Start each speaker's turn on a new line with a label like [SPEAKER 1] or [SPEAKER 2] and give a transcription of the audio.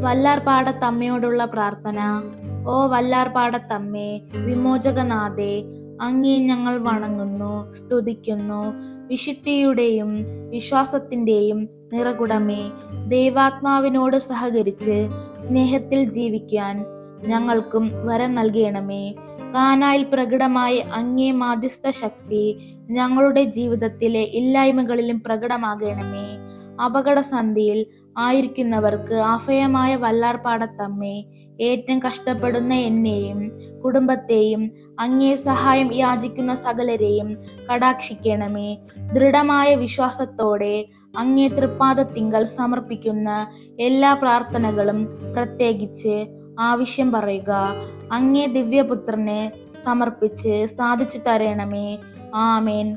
[SPEAKER 1] വല്ലാർപാടത്തമ്മയോടുള്ള പ്രാർത്ഥന. ഓ വല്ലാർപാടത്തമ്മേ വിമോചകനാഥേ അങ്ങേ ഞങ്ങൾ വണങ്ങുന്നു സ്തുതിക്കുന്നു. വിശുദ്ധിയുടെയും വിശ്വാസത്തിന്റെയും നിറകുടമേ ദൈവാത്മാവിനോട് സഹകരിച്ച് സ്നേഹത്തിൽ ജീവിക്കാൻ ഞങ്ങൾക്കും വരം നൽകണമേ. കാനായിൽ പ്രകടമായ അങ്ങേ മാധ്യസ്ഥ ശക്തി ഞങ്ങളുടെ ജീവിതത്തിലെ ഇല്ലായ്മകളിലും പ്രകടമാകണമേ. അപകടസന്ധിയിൽ ആയിരിക്കുന്നവർക്ക് അഭയമായ വല്ലാർപാടത്തമ്മേ ഏറ്റവും കഷ്ടപ്പെടുന്ന എന്നെയും കുടുംബത്തെയും അങ്ങേ സഹായം യാചിക്കുന്ന സകലരെയും കടാക്ഷിക്കണമേ. ദൃഢമായ വിശ്വാസത്തോടെ അങ്ങേ തൃപ്പാദത്തിങ്കൽ സമർപ്പിക്കുന്ന എല്ലാ പ്രാർത്ഥനകളും പ്രത്യേകിച്ച് ആവശ്യം പറയുക അങ്ങേ ദിവ്യപുത്രനെ സമർപ്പിച്ച് സാധിച്ചു തരണമേ. ആമേൻ.